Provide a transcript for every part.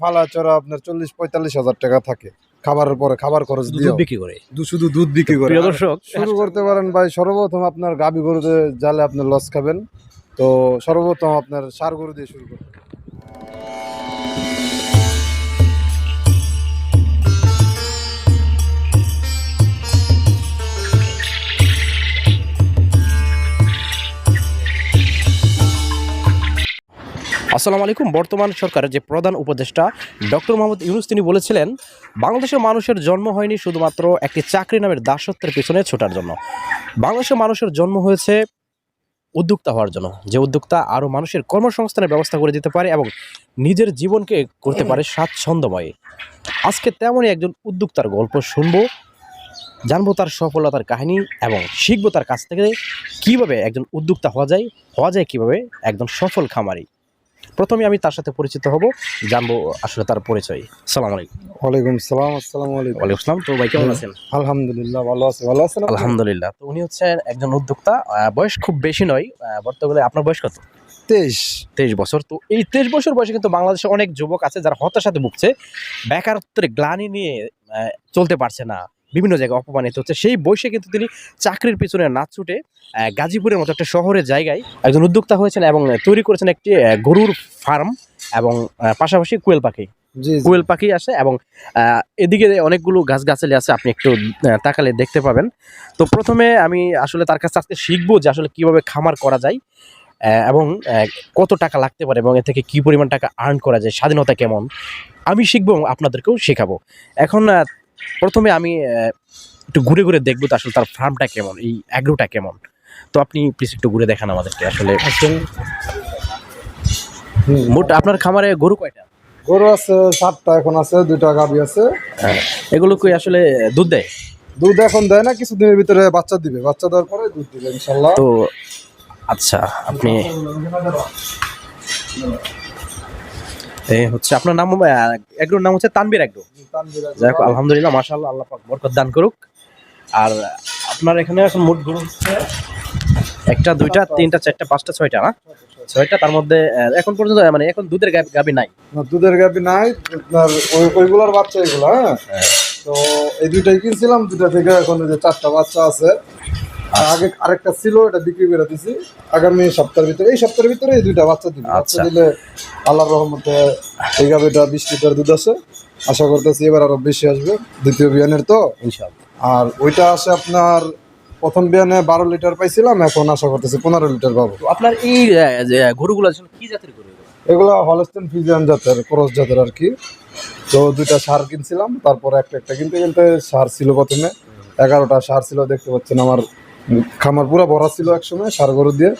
ফালা চড়া আপনার চল্লিশ পঁয়তাল্লিশ হাজার টাকা থাকে। খাবারের পরে খাবার খরচ দিয়ে বিক্রি করে। শুধু দুধ বিক্রি করে। দর্শক শুরু করতে পারেন ভাই সর্বপ্রথম আপনার গাবি গরুতে জালে আপনার লস খাবেন। তো সর্বপ্রথম আপনার সার গরু দিয়ে শুরু করতে আসসালামু আলাইকুম। বর্তমান সরকারের যে প্রধান উপদেষ্টা ডক্টর মোহাম্মদ ইউনুস, তিনি বলেছিলেন, বাংলাদেশের মানুষের জন্ম হয়নি শুধুমাত্র একটি চাকরি নামের দাসত্বের পিছনে ছোটার জন্য। বাংলাদেশের মানুষের জন্ম হয়েছে উদ্যোক্তা হওয়ার জন্য, যে উদ্যোক্তা আরও মানুষের কর্মসংস্থানের ব্যবস্থা করে দিতে পারে এবং নিজের জীবনকে করতে পারে স্বাচ্ছন্দ্যময়। আজকে তেমনই একজন উদ্যোক্তার গল্প শুনব, জানব তার সফলতার কাহিনী এবং শিখব তার কাছ থেকে কীভাবে একজন উদ্যোক্তা হওয়া যায় হওয়া যায় কীভাবে একজন সফল খামারি। প্রথমে আমি তার সাথে পরিচিত হব জানব আসলে তার পরিচয়। সালাম আলাইকুম। ওয়ালাইকুম সালাম আসসালামু আলাইকুম। ওয়ালাইকুম আসসালাম তো ভাই কেমন আছেন? আলহামদুলিল্লাহ ভালো আছে। ভালো আছেন আলহামদুলিল্লাহ। তো উনি হচ্ছেন একজন উদ্যোক্তা বয়স খুব বেশি নয় বর্তমানে আপনার বয়স কত? তেইশ। তেইশ বছর। তো এই তেইশ বছর বয়সে কিন্তু বাংলাদেশে অনেক যুবক আছে যারা হতাশাতে ভুগছে বেকারত্বের গ্লানি নিয়ে চলতে পারছে না। বিভিন্ন জায়গায় অপমানিত হচ্ছে। সেই বয়সে কিন্তু তিনি চাকরির পিছনে না ছুটে গাজীপুরের মতো একটা শহরের জায়গায় একজন উদ্যোক্তা হয়েছেন এবং তৈরি করেছেন একটি গরুর ফার্ম এবং পাশাপাশি কোয়েল পাখি। কোয়েল পাখি আছে এবং এদিকে অনেকগুলো গাছগাছালি আছে আপনি একটু তাকালে দেখতে পাবেন। তো প্রথমে আমি আসলে তার কাছে আজকে শিখব যে আসলে কীভাবে খামার করা যায় এবং কত টাকা লাগতে পারে এবং এ থেকে কি পরিমাণ টাকা আর্ন করা যায় স্বাধীনতা কেমন আমি শিখব এবং আপনাদেরকেও শেখাবো। এখন প্রথমে আমি একটু ঘুরে ঘুরে দেখব তো আসলে তার ফার্মটা কেমন এই অ্যাগ্রোটা কেমন। তো আপনি প্লিজ একটু ঘুরে দেখান আমাদেরকে আসলে। মোট আপনার খামারে গরু কয়টা? গরু আছে সাতটা এখন আছে দুইটা গাবি আছে। এগুলো কি আসলে দুধ দেয়? দুধ এখন দেয় না কিছুদিনের ভিতরে বাচ্চা দিবে। বাচ্চা দেওয়ার পরে দুধ দিবে ইনশাল্লাহ। তো আচ্ছা আপনি হচ্ছে আপনার নাম এগ্রোর নাম হচ্ছে তানবীর এগ্রো যাই হোক আলহামদুলিল্লাহ মাশাআল্লাহ আল্লাহ পাক বরকত দান করুক। আর আপনার এখানে এখন মোট গরু হচ্ছে একটা দুইটা তিনটা চারটা পাঁচটা ছয়টা না? ছয়টা তার মধ্যে এখন পর্যন্ত মানে এখন দুধের গাবি- নাই? দুধের গাবি নাই আপনার ওইগুলোর বাচ্চা এগুলো হ্যাঁ? তো এই দুইটাই কিনছিলাম দুইটা থেকে এখন যে চারটা বাচ্চা আছে। আগে আরেকটা ছিল এটা বিক্রি করে দিছি। আগামী সপ্তাহের ভিতরে এই সপ্তাহের ভিতরে এই দুইটা বাচ্চা দিবে। বাচ্চা আচ্ছা। দিলে আল্লাহর রহমতে এই গাবিটা বিশ লিটার দুধ আছে। আশা করতেছি এবার আরও বেশি আসবে। দ্বিতীয় বিয়ানের তো। ইনশাআল্লাহ। আর ওইটা আসে আপনার প্রথম বিয়ানে বারো লিটার পাইছিলাম এখন আশা করতেছি পনেরো লিটার পাবো। আপনার এই গরুগুলো কি জাতের গরু এগুলো? এগুলো হলস্টেন ফিজিয়ান জাতের ক্রস জাতের আর কি। তো দুইটা সার কিনছিলাম তারপর একটা একটা কিনতে কিনতে সার ছিল প্রথমে। এগারোটা সার ছিল দেখতে পাচ্ছেন আমার খামার পুরো ভরা ছিল একসময় সার গরু দিয়ে।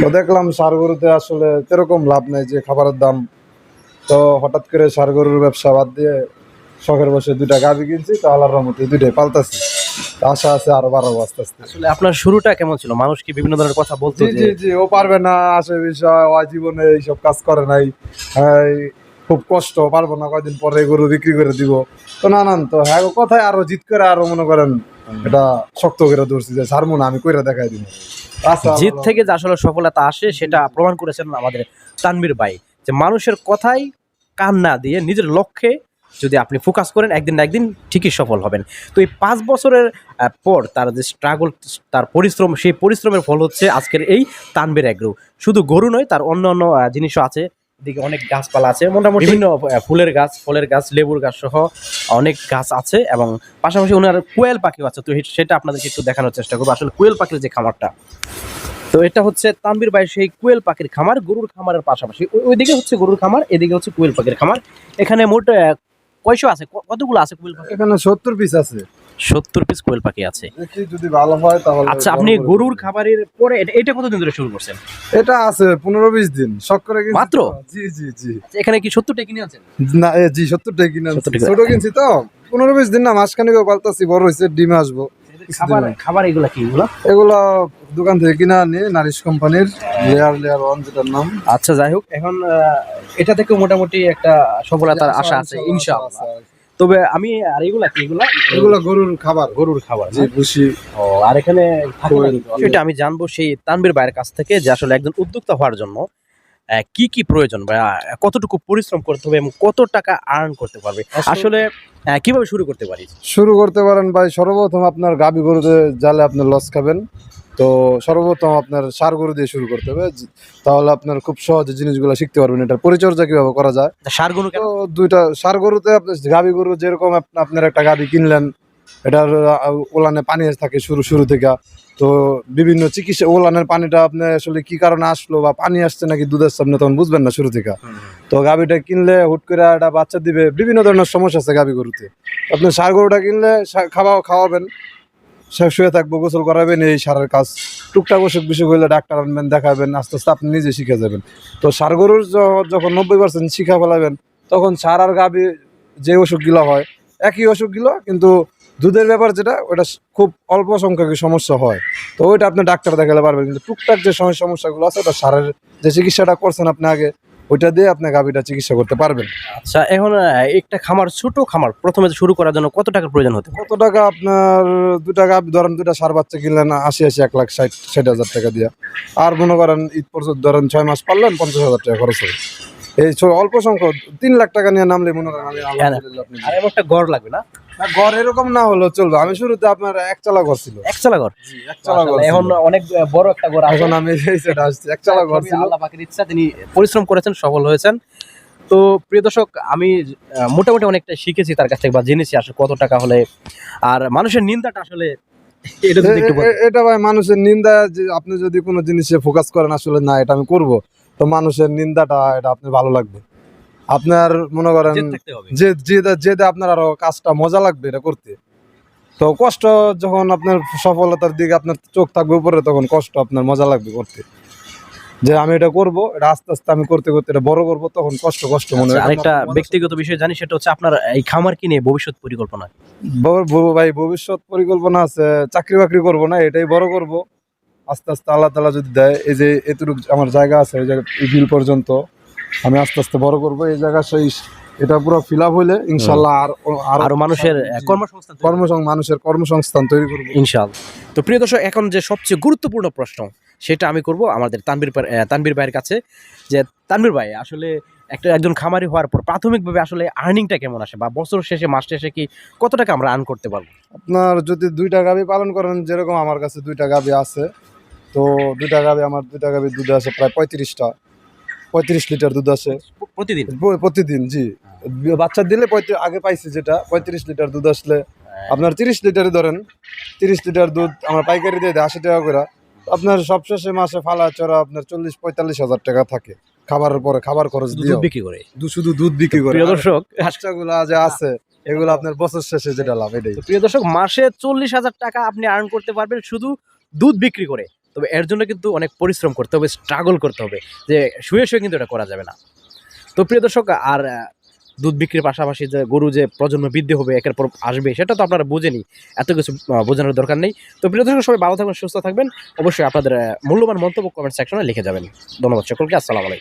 তো দেখলাম সার গরুতে আসলে সেরকম লাভ নেই যে খাবারের দাম। তো হঠাৎ করে সার গরুর ব্যবসা বাদ দিয়ে শখের বসে দুইটা গাভি কিনছি তো আল্লাহর রহমতে দুইটাই পাল্টাছি আশা আছে আরও বাড়াবো আস্তে আস্তে। আসলে আপনার শুরুটা কেমন ছিল? মানুষ কি বিভিন্ন ধরনের কথা বলতো জি যে জি ও পারবে না আসে বিষয় ও জীবনে এইসব কাজ করে নাই। খুব কষ্ট পারব না কয়দিন পরে গরু বিক্রি করে দিব। তো না না তো হ্যাঁ কথায় আরও জিত করে আরও মনে করেন এটা শক্ত করে ধরছি যে ছাড়বো না আমি কইরা দেখাই দিব জিত থেকে যে আসলে সফলতা আসে সেটা প্রমাণ করেছেন আমাদের তানবীর ভাই। যে মানুষের কথাই কান না দিয়ে নিজের লক্ষ্যে যদি আপনি ফোকাস করেন একদিন না একদিন ঠিকই সফল হবেন। তো এই পাঁচ বছরের পর তার যে স্ট্রাগল তার পরিশ্রম সেই পরিশ্রমের ফল হচ্ছে আজকের এই তানবীর এগ্রো। শুধু গরু নয় তার অন্য অন্য জিনিসও আছে। এদিকে অনেক গাছপালা আছে। মোটামুটি বিভিন্ন ফুলের গাছ ফলের গাছ লেবুর গাছ সহ অনেক গাছ আছে এবং পাশাপাশি ওনার কোয়েল পাখিও আছে। তো সেটা আপনাদেরকে একটু দেখানোর চেষ্টা করব। আসলে কোয়েল পাখির যে খামারটা তো এটা হচ্ছে তানবীর ভাই সেই কোয়েল পাখির খামার গরুর খামারের পাশাপাশি। ওইদিকে হচ্ছে গরুর খামার এদিকে হচ্ছে কোয়েল পাখির খামার। এখানে মোট কয়শো আছে? কতগুলো আছে কোয়েল পাখি? এখানে সত্তর পিস আছে। সত্তর পিস কোয়েল পাখি আছে। যদি ভালো হয় তাহলে আচ্ছা আপনি গরুর খাবারের পরে এটা- কতদিন ধরে শুরু করছেন? এটা আছে পনেরো বিশ দিন। শখ করে কিনছি মাত্র? জি জি জি। আচ্ছা, এখানে কি সত্তরটা কিনে আছেন না জি সত্তর টাকা কিনে আনছি। 70 টাকা। ছোট কিনছি তো। পনেরো বিশ দিন না মাসখানিক পাল্টাছি বড় হয়েছে ডিমে আসব। খাবার খাবার এগুলা কি এগুলা? এগুলো দোকান থেকে কিনে আনি নারিশ কোম্পানির লেয়ার লেয়ার ওয়ান যেটার নাম। আচ্ছা যাই হোক এখন এটা থেকে মোটামুটি একটা সফলতার আশা আছে ইনশাআল্লাহ। তবে আমি আর এগুলা কি এগুলা? এগুলো গরুর খাবার। গরুর খাবার জি ভুসি ও আর এখানে? সেটা আমি জানব সেই তানবীর ভাইয়ের কাছ থেকে যে আসলে একজন উদ্যোক্তা হওয়ার জন্য কি কি প্রয়োজন বা কতটুকু পরিশ্রম করতে হবে এবং কত টাকা আর্ন করতে পারবে? আসলে কীভাবে শুরু করতে পারি? শুরু করতে পারেন ভাই সর্বপ্রথম আপনার গাবি গরুতে জালে আপনি লস খাবেন। তো সর্বপ্রথম আপনার সার গরু দিয়ে শুরু করতে হবে। তাহলে আপনার খুব সহজে জিনিসগুলো শিখতে পারবেন। এটার পরিচর্যা কীভাবে করা যায়? সার গরু তো দুইটা সার গরুতে আপনি গাবি গরু যেরকম আপনার একটা গাবি কিনলেন এটার ওলানে পানি থাকে শুরু শুরু থেকে। তো বিভিন্ন চিকিৎসা ওলানের পানিটা আপনি আসলে কি কারণে আসলো বা পানি আসছে নাকি দুধ আসছে আপনি তখন বুঝবেন না শুরু থেকে। তো গাবিটা কিনলে হুট করে একটা বাচ্চা দিবে বিভিন্ন ধরনের সমস্যা আছে গাবি গরুতে। আপনি সার গরুটা কিনলে খাওয়া খাওয়াবেন। শুয়ে থাকব, গোসল করাবেন, এই সারের কাজ। টুকটাক অসুখ বিসুখ হইলে ডাক্তার আনবেন, দেখাবেন, আস্তে আস্তে আপনি নিজে শিখে যাবেন। তো সার গরুর যখন নব্বই পার্সেন্ট শিখা ফেলাবেন, তখন সার আর গাবি যে অসুখগুলো হয়, একই অসুখগুলো, কিন্তু দুধের ব্যাপার যেটা, ওটা খুব অল্প সংখ্যক সমস্যা হয়। তো ওইটা আপনি ডাক্তার দেখালে পারবেন, কিন্তু টুকটাক যে সমস্যাগুলো আছে, ওটা সারের যে চিকিৎসাটা করছেন আপনি আগে ওইটা দিয়ে আপনি গাভীটা চিকিৎসা করতে পারবেন। আচ্ছা এখন একটা খামার ছোট খামার প্রথমে শুরু করার জন্য কত টাকার প্রয়োজন হতে কত টাকা আপনার দুটা গাবি ধরেন দুটা সার বাচ্চা কিনলেন আশি আশি এক লাখ ষাট ষাট হাজার টাকা দিয়া। আর মনে করেন ঈদ পর্যন্ত ধরেন ছয় মাস পারলেন পঞ্চাশ হাজার টাকা খরচ হবে এই অল্প সংখ্যক তিন লাখ টাকা নিয়ে নামলে মনে করেন আমি একটা ঘর লাগবে না, ঘর এরকম না হলেও চলবে। আমি শুরুতে আপনার একচালা ঘর ছিল। একচালা ঘর একচালা ঘর এখন অনেক বড় একটা ঘর এখন আমি সেটা আসছি একচালা ঘর ছিল। আল্লাহ পাকের ইচ্ছা তিনি পরিশ্রম করেছেন সফল হয়েছেন। তো প্রিয় দর্শক আমি মোটামুটি অনেকটা শিখেছি তার কাছ থেকে বা জেনেছি আসলে কত টাকা হলে। আর মানুষের নিন্দাটা আসলে এটা ভাই মানুষের নিন্দা আপনি যদি কোনো জিনিসে ফোকাস করেন আসলে না এটা আমি করব। তো মানুষের নিন্দাটা এটা আপনি ভালো লাগবে। আপনার মনে করেন যে যে যেতে আপনার আরও কাজটা মজা লাগবে এটা করতে। তো কষ্ট যখন আপনার সফলতার দিকে আপনার চোখ থাকবে উপরে তখন কষ্ট আপনার মজা লাগবে করতে। যে আমি এটা করব এটা আস্তে আস্তে আমি করতে করতে এটা বড় করব তখন কষ্ট কষ্ট মনে আচ্ছা, হয়। আরেকটা ব্যক্তিগত বিষয় জানি সেটা হচ্ছে আপনার এই খামার কিনে ভবিষ্যৎ পরিকল্পনা? বড়- বড় ভাই ভবিষ্যৎ পরিকল্পনা আছে চাকরি বাকরি করব না এটাই বড় করব। আস্তে আস্তে আল্লাহ তালা যদি দেয় এই যে এতটুকু আমার জায়গা আছে এই জায়গা এই বিল পর্যন্ত। আমি আস্তে আস্তে বড় করব। এই জায়গা সেই এটা পুরো ফিল আপ হইলে ইনশাল্লাহ আর আরও মানুষের কর্মসংস্থান কর্মসং মানুষের কর্মসংস্থান তৈরি করব। ইনশাআল্লাহ তো প্রিয় দর্শক এখন যে সবচেয়ে গুরুত্বপূর্ণ প্রশ্ন সেটা আমি করব আমাদের তানবীর তানবীর ভাইয়ের কাছে। যে তানবীর ভাই আসলে একটা একজন খামারি হওয়ার পর প্রাথমিকভাবে আসলে আর্নিংটা কেমন আসে? বা বছর শেষে মাস শেষে কি কত টাকা আমরা আর্ন করতে পারব? আপনার যদি দুইটা গাভি পালন করেন যেরকম আমার কাছে দুইটা গাভি আছে তো দুইটা গাভি আমার দুইটা গাভি দুধ আছে প্রায় পঁয়ত্রিশটা। পঁয়ত্রিশ লিটার দুধ প- প্রতিদিন? প্রতিদিন জি। বাচ্চা দিলে আগে পাইছি যেটা পঁয়ত্রিশ লিটার দুধ আসলে। আপনার তিরিশ লিটারে ধরেন তিরিশ লিটার দুধ আমরা পাইকারি দিয়ে দেয় আশি টাকা করে। আপনার সবশেষে মাসে ফালা চড়া আপনার চল্লিশ পঁয়তাল্লিশ হাজার টাকা থাকে। খাবারের পরে খাবার খরচ দিয়ে বিক্রি করে। শুধু দুধ বিক্রি করে। দর্শক বাচ্চাগুলো যে আছে এগুলো আপনার বছর শেষে যেটা লাভ এটাই। প্রিয় দর্শক মাসে চল্লিশ হাজার টাকা আপনি আর্ন করতে পারবেন শুধু দুধ বিক্রি করে। তবে এর জন্য কিন্তু অনেক পরিশ্রম করতে হবে স্ট্রাগল করতে হবে যে শুয়ে শুয়ে কিন্তু এটা করা যাবে না। তো প্রিয় দর্শক, আর দুধ বিক্রির পাশাপাশি যে গরু যে প্রজন্ম বৃদ্ধি হবে, একের পর আসবে, সেটা তো আপনারা বুঝেনি, এত কিছু বোঝানোর দরকার নেই। তো প্রিয় দর্শক, সবাই ভালো থাকবেন, সুস্থ থাকবেন। অবশ্যই আপনাদের মূল্যবান মন্তব্য কমেন্ট সেকশনে লিখে যাবেন। ধন্যবাদ সকলকে, আসসালামু আলাইকুম।